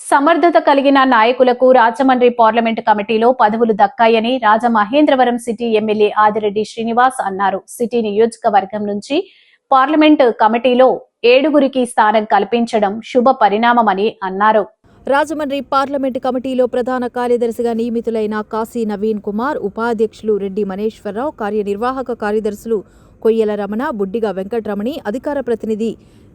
సమర్థత కలిగిన నాయకులకు రాజమండ్రి పార్లమెంటు కమిటీలో పదవులు దక్కాయని రాజమహేంద్రవరం సిటీ ఎమ్మెల్యే ఆదిరెడ్డి శ్రీనివాస్ అన్నారు. సిటీ నియోజకవర్గం నుంచి పార్లమెంటు కమిటీలో ఏడుగురికి స్థానం కల్పించడం శుభ పరిణామమని అన్నారు. రాజమండ్రి పార్లమెంటు కమిటీలో ప్రధాన కార్యదర్శిగా నియమితులైన కాశీ నవీన్ కుమార్ ఉపాధ్యక్షులు రెడ్డి మనేశ్వరరావు కార్యనిర్వాహక కార్యదర్శులు కొయ్యల రమణ బుడ్డిగా వెంకటరమణి అధికార ప్రతినిధి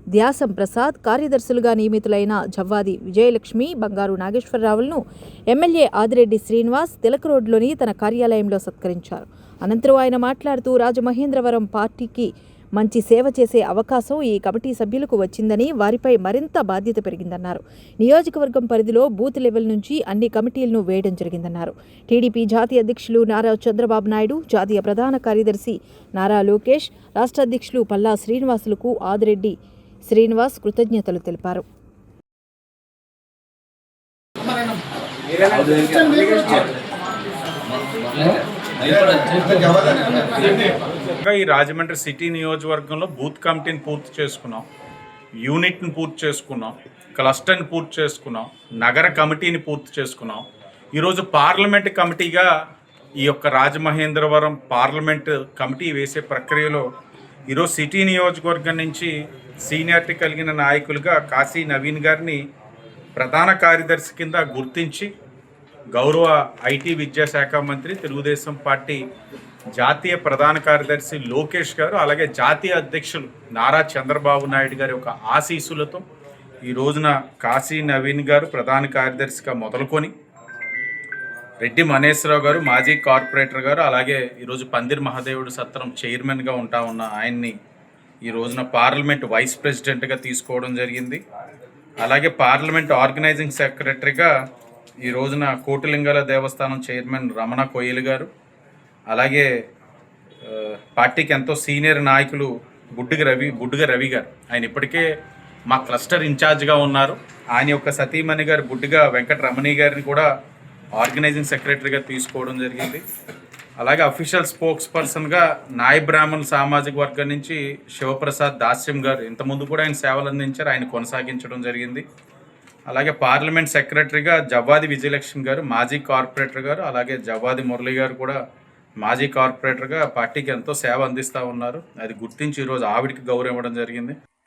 ధ్యాసం ప్రసాద్ కార్యదర్శులుగా నియమితులైన జవ్వాది విజయలక్ష్మి బంగారు నాగేశ్వరరావులను ఎమ్మెల్యే ఆదిరెడ్డి శ్రీనివాస్ తిలక్ రోడ్లోని తన కార్యాలయంలో సత్కరించారు. అనంతరం ఆయన మాట్లాడుతూ రాజమహేంద్రవరం పార్టీకి మంచి సేవ చేసే అవకాశం ఈ కమిటీ సభ్యులకు వచ్చిందని వారిపై మరింత బాధ్యత పెరిగిందన్నారు. నియోజకవర్గం పరిధిలో బూత్ లెవెల్ నుంచి అన్ని కమిటీలను వేయడం జరిగిందన్నారు. టీడీపీ జాతీయ అధ్యక్షులు నారా చంద్రబాబు నాయుడు జాతీయ ప్రధాన కార్యదర్శి నారా లోకేష్ రాష్ట్ర అధ్యక్షులు పల్లా శ్రీనివాసులకు ఆదిరెడ్డి శ్రీనివాస్ కృతజ్ఞతలు తెలిపారు. ఇంకా ఈ రాజమండ్రి సిటీ నియోజకవర్గంలో బూత్ కమిటీని పూర్తి చేసుకున్నాం. యూనిట్ని పూర్తి చేసుకున్నాం. క్లస్టర్ని పూర్తి చేసుకున్నాం. నగర కమిటీని పూర్తి చేసుకున్నాం. ఈరోజు పార్లమెంట్ కమిటీగా ఈ యొక్క రాజమహేంద్రవరం పార్లమెంట్ కమిటీ వేసే ప్రక్రియలో ఈరోజు సిటీ నియోజకవర్గం నుంచి సీనియారిటీ కలిగిన నాయకులుగా కాశీ నవీన్ గారిని ప్రధాన కార్యదర్శి కింద గుర్తించి గౌరవ ఐటీ విద్యాశాఖ మంత్రి తెలుగుదేశం పార్టీ జాతీయ ప్రధాన కార్యదర్శి లోకేష్ గారు అలాగే జాతీయ అధ్యక్షులు నారా చంద్రబాబు నాయుడు గారి యొక్క ఆశీస్సులతో ఈ రోజున కాశీ నవీన్ గారు ప్రధాన కార్యదర్శిగా మొదలుకొని రెడ్డి మనేశ్వరరావు గారు మాజీ కార్పొరేటర్ గారు అలాగే ఈరోజు పందిర్ మహాదేవుడు సత్రం చైర్మన్గా ఉంటా ఉన్న ఆయన్ని ఈ రోజున పార్లమెంట్ వైస్ ప్రెసిడెంట్గా తీసుకోవడం జరిగింది. అలాగే పార్లమెంట్ ఆర్గనైజింగ్ సెక్రటరీగా ఈ రోజున కోటిలింగాల దేవస్థానం చైర్మన్ రమణ కోయిల్ గారు అలాగే పార్టీకి ఎంతో సీనియర్ నాయకులు బుడ్డిగ రవి బుడ్డిగ రవి గారు. ఆయన ఇప్పటికే మా క్లస్టర్ ఇన్ఛార్జ్గా ఉన్నారు. ఆయన యొక్క సతీమణి గారు బుడ్డిగా వెంకట రమణి గారిని కూడా ఆర్గనైజింగ్ సెక్రటరీగా తీసుకోవడం జరిగింది. అలాగే అఫీషియల్ స్పోక్స్ పర్సన్గా నాయ బ్రాహ్మణ్ సామాజిక వర్గం నుంచి శివప్రసాద్ దాస్యం గారు ఇంతకుముందు కూడా ఆయన సేవలు అందించారు. ఆయన కొనసాగించడం జరిగింది. అలాగే పార్లమెంట్ సెక్రటరీగా జవ్వాది విజయలక్ష్మి గారు మాజీ కార్పొరేటర్ గారు అలాగే జవ్వాది మురళి గారు కూడా మాజీ కార్పొరేటర్గా పార్టీకి ఎంతో సేవ అందిస్తూ ఉన్నారు. అది గుర్తించి ఈరోజు ఆవిడికి గౌరవం ఇవ్వడం జరిగింది.